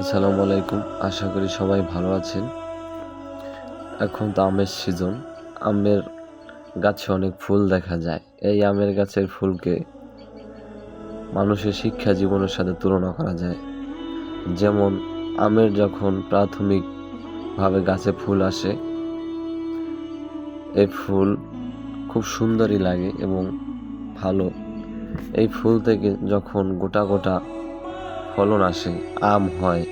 আসসালামু আলাইকুম। আশা করি সবাই ভালো আছেন। এখন তো আমের সিজন। আমের গাছে অনেক ফুল দেখা যায়। এই আমের গাছের ফুলকে মানুষের শিক্ষা জীবনের সাথে তুলনা করা যায়। যেমন আমের যখন প্রাথমিকভাবে গাছে ফুল আসে, এই ফুল খুব সুন্দরই লাগে এবং ভালো। এই ফুল থেকে যখন গোটা গোটা ফলন আসে, আম হয়।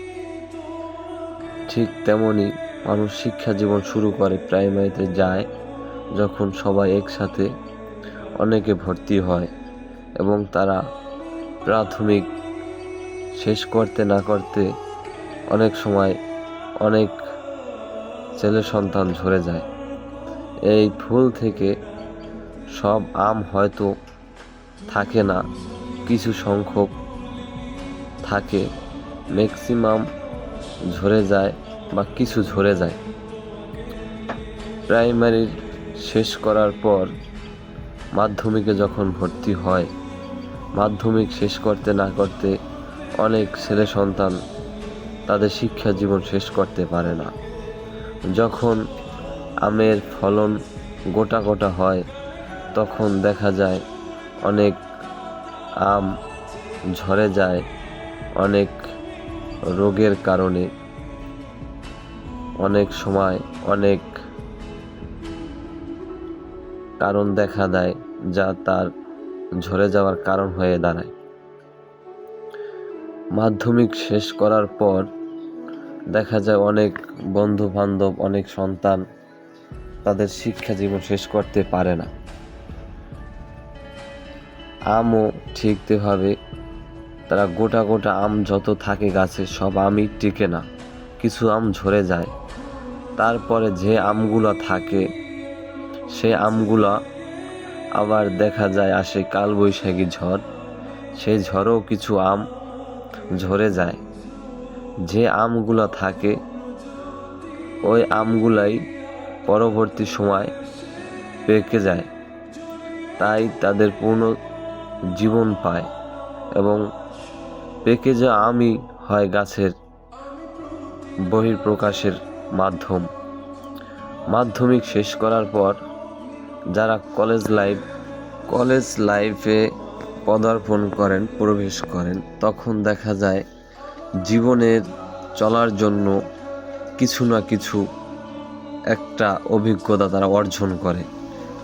ঠিক তেমনি মানুষ শিক্ষা জীবন শুরু করে প্রাইমারিতে যায় যখন সবাই একসাথে অনেকে ভর্তি হয় এবং তারা প্রাথমিক শেষ করতে না করতে অনেক সময় অনেক ছেলে সন্তান ঝরে যায়। এই ফুল থেকে সব আম হয়তো থাকে না, কিছু সংখ্যক থাকে ম্যাক্সিমাম ঝরে যায় বা কিছু ঝরে যায়। প্রাইমারি শেষ করার পর মাধ্যমিকে যখন ভর্তি হয়, মাধ্যমিক শেষ করতে না করতে অনেক ছেলে সন্তান তাদের শিক্ষা জীবন শেষ করতে পারে না। যখন আমের ফলন গোটা গোটা হয়, তখন দেখা যায় অনেক আম ঝরে যায় অনেক রোগের কারণে, অনেক সময় অনেক কারণ দেখা দেয় যা তার ঝরে যাওয়ার কারণ হয়ে দাঁড়ায়। মাধ্যমিক শেষ করার পর দেখা যায় অনেক বন্ধু বান্ধব অনেক সন্তান তাদের শিক্ষা জীবন শেষ করতে পারে না। আমও ঠিক তেভাবে তারা গোটা গোটা আম যত থাকে গাছে, সব আমই টিকে না। কিছু আম ঝরে যায়। তারপরে যে আমগুলো থাকে, সে আমগুলো আবার দেখা যায় আসে কালবৈশাখী ঝড়। সেই ঝড়েও কিছু আম ঝরে যায়। যে আমগুলো থাকে, ওই আমগুলাই পরবর্তী সময় পেকে যায়। তাই তাদের পূর্ণ জীবন পায়। এবং পেকে যা আমই হয় গাছের বহির্প্রকাশের মাধ্যম। মাধ্যমিক শেষ করার পর যারা কলেজ লাইফ, কলেজ লাইফে পদার্পণ করেন, প্রবেশ করেন, তখন দেখা যায় জীবনের চলার জন্য কিছু না কিছু একটা অভিজ্ঞতা তারা অর্জন করে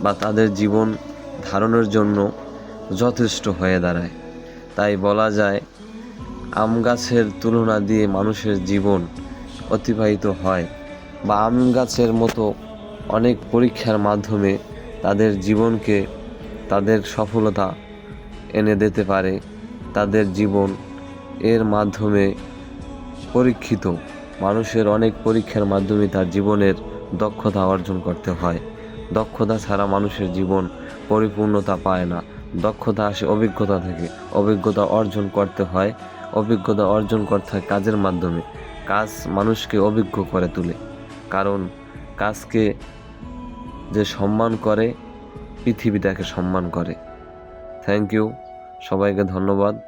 বা তাদের জীবন ধারণের জন্য যথেষ্ট হয়ে দাঁড়ায়। তাই বলা যায়, আম গাছের তুলনা দিয়ে মানুষের জীবন অতিবাহিত হয় বা আম গাছের মতো অনেক পরীক্ষার মাধ্যমে তাদের জীবনকে তাদের সফলতা এনে দিতে পারে, তাদের জীবন এর মাধ্যমে পরীক্ষিত। মানুষের অনেক পরীক্ষার মাধ্যমে তার জীবনের দক্ষতা অর্জন করতে হয়। দক্ষতা ছাড়া মানুষের জীবন পরিপূর্ণতা পায় না। দক্ষতা আসে অভিজ্ঞতা থেকে। অভিজ্ঞতা অর্জন করতে হয়। অভিজ্ঞতা অর্জন করতে হয় কাজের মাধ্যমে। কাজ মানুষকে অভিজ্ঞ করে তোলে। কারণ কাজকে যে সম্মান করে পৃথিবী তাকে সম্মান করে। থ্যাংক ইউ সবাইকে ধন্যবাদ।